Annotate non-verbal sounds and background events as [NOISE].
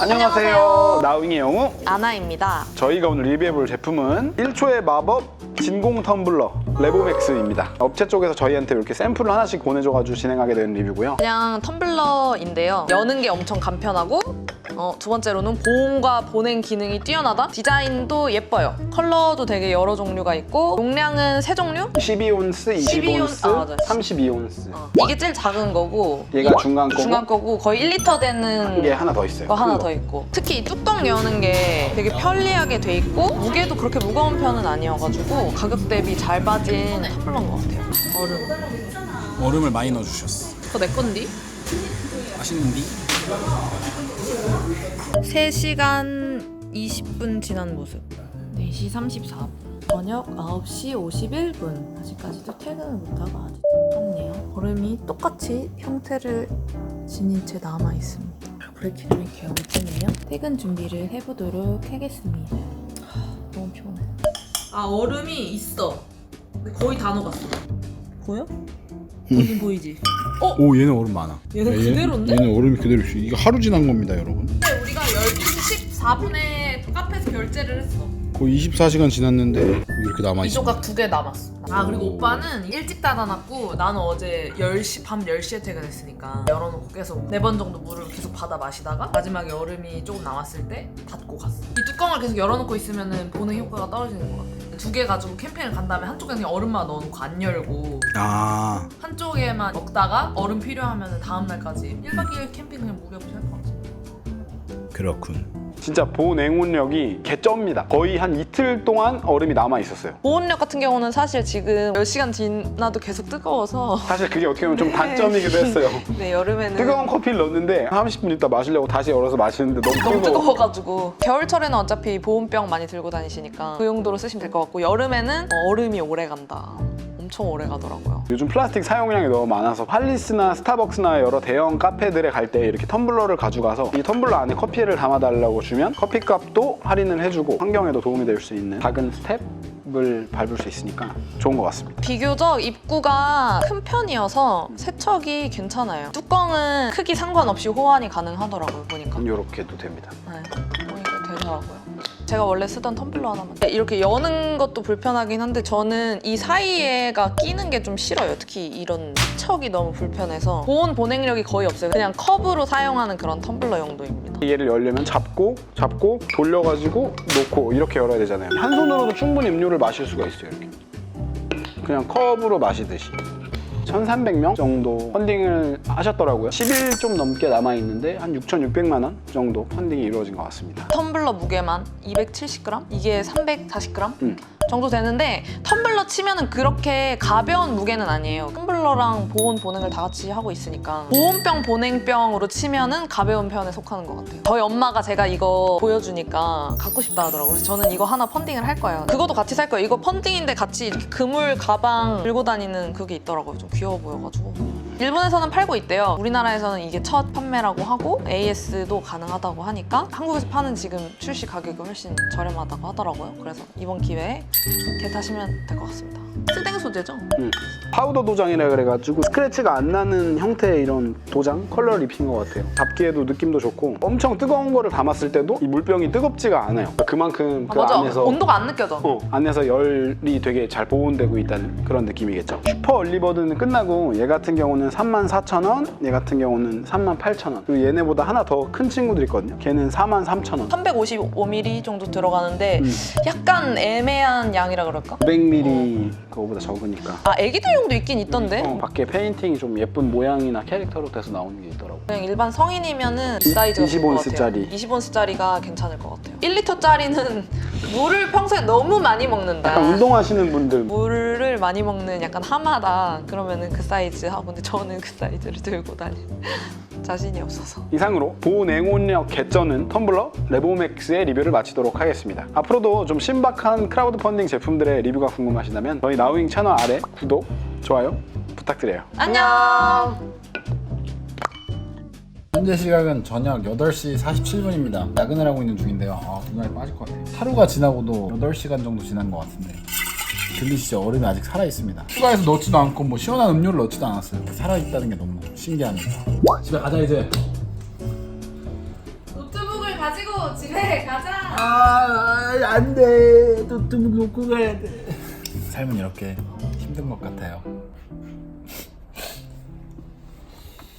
안녕하세요. 나우잉의 영우. 아나입니다. 저희가 오늘 리뷰해볼 제품은 1초의 마법 진공 텀블러 레보맥스입니다. 업체 쪽에서 저희한테 이렇게 샘플을 하나씩 보내줘가지고 진행하게 된 리뷰고요. 그냥 텀블러인데요. 여는 게 엄청 간편하고 어, 두 번째로는 보온과 보냉 기능이 뛰어나다. 디자인도 예뻐요. 컬러도 되게 여러 종류가 있고 용량은 세 종류? 12온스, 12온스, 아, 맞아. 32온스. 어, 이게 제일 작은 거고 얘가 이- 중간 거고 중간 거고 거의 1리터 되는 이게 하나 더 있어요. 거 하나 큰더 있고 특히 이 뚜껑 여는 게 되게 편리하게 돼 있고 무게도 그렇게 무거운 편은 아니어가지고 가격 대비 잘 빠진 텀블러인 것 같아요. 얼음. 얼음을 많이 넣어주셨어. 그거 내 건디? 맛있는디? 3시간 20분 지난 모습. 4시 34분. 저녁 9시 51분. 아직까지도 퇴근을 못하고 아직 떴네요. 얼음이 똑같이 형태를 지닌 채 남아있습니다. 불기름이 개운해요. 퇴근 준비를 해보도록 하겠습니다. 하, 너무 피곤해. 아 얼음이 있어. 거의 다 녹았어. 보여? 얼음 보이지? 오 얘는 얼음 많아. 얘는 얘- 그대로인데? 얘는 얼음이 그대로 있어. 이거 하루 지난 겁니다, 여러분. 근데 우리가 12시 14분에 카페에서 결제를 했어 거의 24시간 지났는데 이렇게 남아 이 있어. 조각 두 개 남았어. 아 그리고 오. 오빠는 일찍 닫아놨고 나는 어제 10시 밤 10시에 퇴근했으니까 열어놓고 계속 네 번 정도 물을 계속 받아 마시다가 마지막에 얼음이 조금 남았을 때 닫고 갔어. 이 뚜껑을 계속 열어놓고 있으면은 보는 효과가 떨어지는 것 같아. 두 개 가지고 캠핑을 간 다음에 한쪽에 그냥 얼음만 넣어놓고 안 열고 아 한쪽에만 먹다가 얼음 필요하면 다음 날까지 1박 2일 캠핑 그냥 무리 없이 할 것 같아. 그렇군. 진짜 보냉온력이 개쩝니다. 거의 한 이틀 동안 얼음이 남아 있었어요. 보온력 같은 경우는 사실 지금 10시간 지나도 계속 뜨거워서 사실 그게 어떻게 보면 좀 [LAUGHS] 단점이기도 했어요. 네 여름에는 뜨거운 커피를 넣었는데 30분 있다 마시려고 다시 열어서 마시는데 너무, 너무 뜨거워. 뜨거워가지고 겨울철에는 어차피 보온병 많이 들고 다니시니까 그 용도로 쓰시면 될 것 같고 여름에는 어, 얼음이 오래 간다 엄청 오래 가더라고요 요즘 플라스틱 사용량이 너무 많아서 할리스나 스타벅스나 여러 대형 카페들에 갈 때 이렇게 텀블러를 가져가서 이 텀블러 안에 커피를 담아달라고 주면 커피값도 할인을 해주고 환경에도 도움이 될 수 있는 작은 스텝 을 밟을 수 있으니까 좋은 것 같습니다. 비교적 입구가 큰 편이어서 세척이 괜찮아요 뚜껑은 크기 상관없이 호환이 가능하더라고요 보니까 이렇게도 됩니다. 네, 보니까 되더라고요 제가 원래 쓰던 텀블러 하나만 이렇게 여는 것도 불편하긴 한데 저는 이 사이에가 끼는 게 좀 싫어요 특히 이런 세척이 너무 불편해서 보온 보냉력이 거의 없어요 그냥 컵으로 사용하는 그런 텀블러 용도입니다 얘를 열려면 잡고 잡고 돌려가지고 놓고 이렇게 열어야 되잖아요. 한 손으로도 충분히 음료를 마실 수가 있어요. 이렇게 그냥 컵으로 마시듯이. 1,300명 정도 펀딩을 하셨더라고요. 10일 좀 넘게 남아 있는데 한 6,600만 원 정도 펀딩이 이루어진 것 같습니다. 텀블러 무게만 270g? 이게 340g? 음. 정도 되는데 텀블러 치면은 그렇게 가벼운 무게는 아니에요. 텀블러랑 보온 보냉을 다 같이 하고 있으니까 보온병 보냉병으로 치면은 가벼운 편에 속하는 것 같아요. 저희 엄마가 제가 이거 보여주니까 갖고 싶다 하더라고요. 그래서 저는 이거 하나 펀딩을 할 거예요. 그것도 같이 살 거예요. 이거 펀딩인데 같이 이렇게 그물 가방 들고 다니는 그게 있더라고요. 좀 귀여워 보여가지고. 일본에서는 팔고 있대요. 우리나라에서는 이게 첫 판매라고 하고 AS도 가능하다고 하니까 한국에서 파는 지금 출시 가격이 훨씬 저렴하다고 하더라고요. 그래서 이번 기회에 개타시면 될 것 같습니다. 스댕 소재죠? 음. 파우더 도장이라 그래가지고 스크래치가 안 나는 형태의 이런 도장 컬러를 입힌 것 같아요. 잡기에도 느낌도 좋고 엄청 뜨거운 거를 담았을 때도 이 물병이 뜨겁지가 않아요. 그만큼 그 아, 맞아. 안에서 온도가 안 느껴져. 어, 안에서 열이 되게 잘 보온되고 있다는 그런 느낌이겠죠. 슈퍼 얼리버드는 끝나고 얘 같은 경우는 34,000원, 얘 같은 경우는 38,000원. 그리고 얘네보다 하나 더 큰 친구들 있거든요. 걔는 43,000원. 355ml 정도 들어가는데 음. 약간 애매한 양이라 그럴까? 900ml 그거보다 적으니까. 아 애기들용도 있긴 있던데 어, 밖에 페인팅이 좀 예쁜 모양이나 캐릭터로 돼서 나오는 게 있더라고. 그냥 일반 성인이면은 이 사이즈가 20 온스짜리. 20온스짜리가 괜찮을 것 같아요 1리터짜리는 물을 평소에 너무 많이 먹는다 약간 운동하시는 분들 물을 많이 먹는 약간 하마다 그러면은 그 사이즈 하고 근데 저는 그 사이즈를 들고 다닐 [LAUGHS] 자신이 없어서 이상으로 보냉온력 개쩌는 텀블러 레보맥스의 리뷰를 마치도록 하겠습니다. 앞으로도 좀 신박한 크라우드 펀딩 제품들의 리뷰가 궁금하시다면 저희 나우잉 채널 아래 구독, 좋아요 부탁드려요. 안녕 현재 시각은 저녁 8시 47분입니다. 야근을 하고 있는 중인데요. 아, 중간에 빠질 것 같아요. 하루가 지나고도 8시간 정도 지난 것 같은데 들리시죠? 얼음이 아직 살아있습니다. 추가해서 넣지도 않고 뭐 시원한 음료를 넣지도 않았어요. 살아있다는 게 너무 신기합니다. 집에 가자 이제. 노트북을 가지고 집에 가자. 아, 안 돼. 또좀 놓고 가야 돼. 삶은 이렇게 힘든 것 같아요.